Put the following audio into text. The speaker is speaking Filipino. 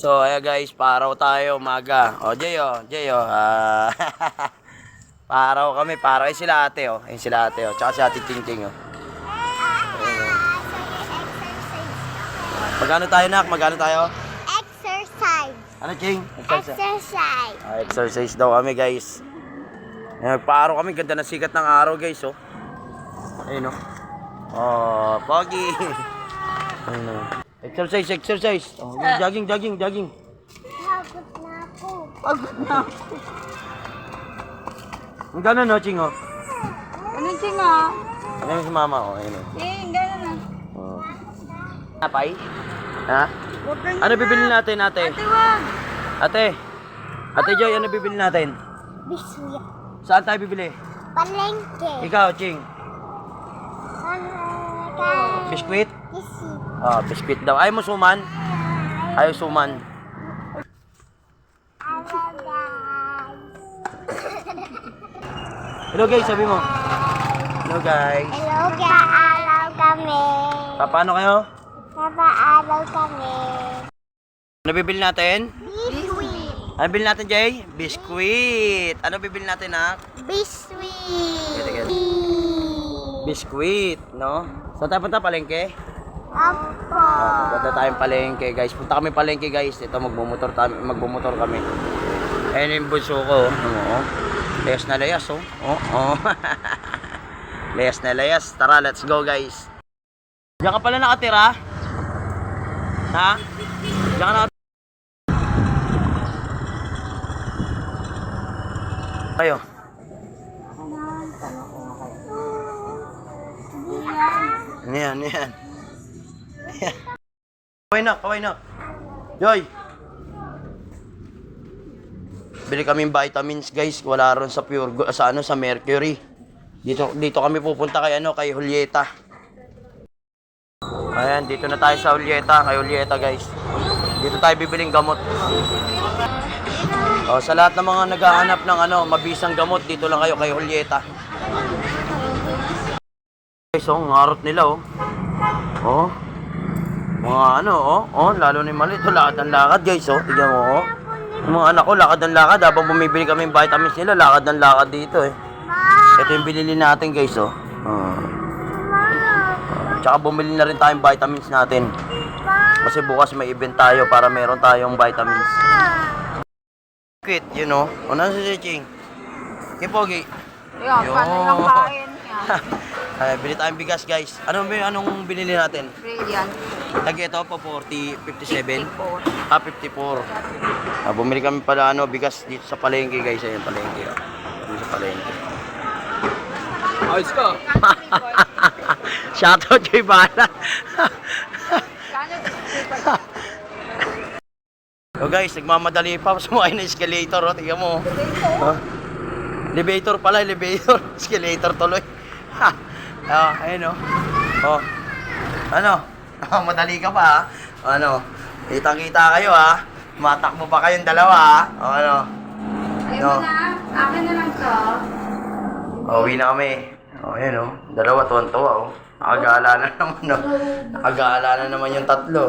So, ayan guys, paraw tayo umaga. O, Jay, o, Jay, o. Ah, paraw kami, paraw. Ay, sila ate, o. Ayun sila ate, o. Tsaka si ate Ting Ting, o. Magkano tayo, nak? Magkano tayo? Exercise. Ano, Ching? Exercise. Exercise. Ah, exercise daw kami, guys. Ayan, Nagpaaraw kami. Ganda ng sikat ng araw, guys, oh. Ayun, oh. Oh, pogi. Ayun, oh. Exercise, exercise. Oh, jogging, jogging, jogging. Pagod na ako. Pagod na ako. Ang gano'n, no, Ching, oh. Anong tinga? Ayan si mama, oh. Ayun. Eh, gano'n na. oh. Apay? Ha? Ano bibili natin, ate? Ate, wag. Ate? Ate Joy, ano bibili natin? Biswit. Saan tayo bibili? Palengke. Ikaw, Ching. Palengke. Biskuit? Isi. Ah, biskuit daw. Ayaw mo suman? Ayaw suman. Hello guys. Sabi mo. Hello guys. Hello guys. Araw kami. Pa, paano kayo? Papaaraw kami. Ano bibili natin? Biswit. Ano bibili natin, Jay? Biskuit. Ano bibili natin? Biswit. Sige, sige. Biskuit, no? Saan tayo punta? Palengke? Opo. Ah, punta tayong palengke, guys. Punta kami palengke, guys. Ito, magbumotor, tayo, magbumotor kami. Ayun yung bunso ko, oh. Oh. Layas na layas, oh. Oh, oh. layas na layas. Tara, let's go, guys. Diyan ka pala nakatira? Ha? Diyan ka nakatira? Kayo. Ano yan? Ano yan? Ayan. Kaway na, kaway na. Yoy! Bili kami vitamins guys, wala ron sa Pure sa ano sa Mercury. Dito dito kami pupunta kay ano kay Julieta. Ayan, dito na tayo sa Julieta, kay Julieta guys. Dito tayo bibiling gamot. Oh, sa lahat ng mga naghahanap ng ano, mabisang gamot, dito lang kayo kay Julieta. Oh, ang harot nila oh. Oh. Mga ano, oh, oh, lalo na yung maliit, oh, lakad ng lakad, guys, oh, tignan mo, oh. Yung mga anak ko, lakad ng lakad, habang bumibili kami ng vitamins nila, lakad ng lakad dito, eh. Ito yung binili natin, guys, oh. Oh. Tsaka bumili na rin tayong vitamins natin. Kasi bukas may event tayo para meron tayong vitamins. Quit, you know. O, nasa si Ching? Kipogi. Yan, Yun. paano yung kain? Ay, bili tayong bigas, guys. Anong, anong binili natin? Brilliant. Lagi ito po 40, 57. 54. Ah, 54. Ah, bumili kami pala ano, bigas dito sa palengke guys. Ayun, palengke. Oh. Dito sa palengke. Ayos ka. Shoutout kay Bala. oh guys, nagmamadali pa. Sumakay na escalator. Oh. Tingnan mo. Oh. Elevator pala, elevator. Escalator tuloy. Ha. Ah, ayun oh. Oh. Ano? Oh, madali ka pa ha? Oh, Ano? Kitang-kita kayo ha? Matakbo pa kayong dalawa ha? Oh, ano? Ayaw No. mo na? Akin na lang to. Uwi na kami. Oh, ayan oh. Dalawa, tuwan-tuwa oh. Nakagala na naman oh. Nakagala na naman yung tatlo.